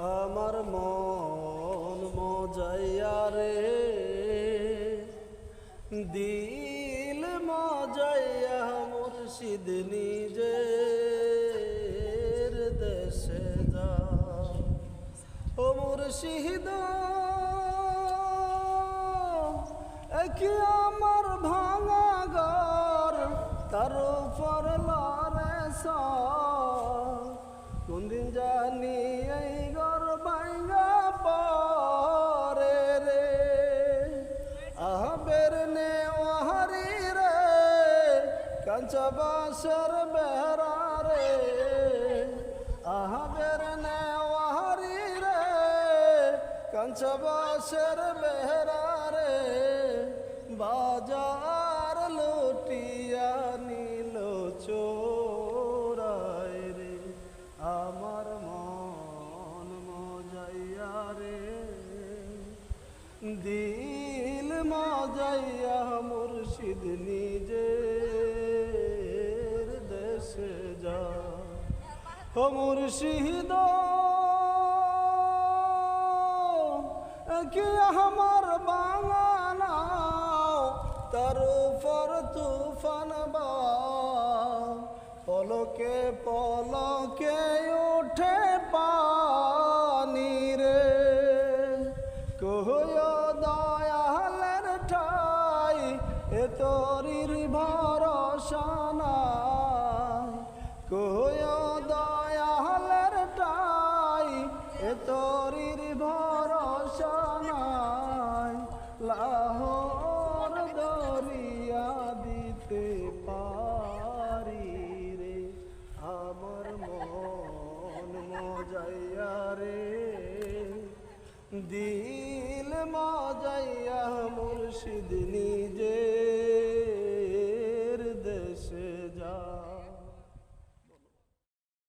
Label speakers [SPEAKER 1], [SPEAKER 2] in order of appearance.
[SPEAKER 1] আমার মন মজাইয়া রে। দিল মজাইয়া মুর্শিদ নিজের দেশে যা। ও মুর্শিদ কি আমার ভাঙা ঘর? তার উপর লড়ে কোনদিন জানি এই ঘর ভাঙা পরে রে। আহবের নে ওহারি রে, কাঞ্চা বাসর বেহরা রে। আহবের নে ওহারি রে, কাঞ্চা বাসর বেহরা দিল মজাইয়া মুর্শিদ নিজের দেশে যা। ও মুর্শিদ, কি আমার বাঙানাও তার উপর তুফান বা। পলকে পলকে তরির ভরসা নাই। কহয় দয়ালের ঠাই এ তরির ভরসা নাই। লাহোর দরিয়া দিতে পারি রে, আমার মন মজাইয়া রে। দিল মজাইয়া মুর্শিদ নিজে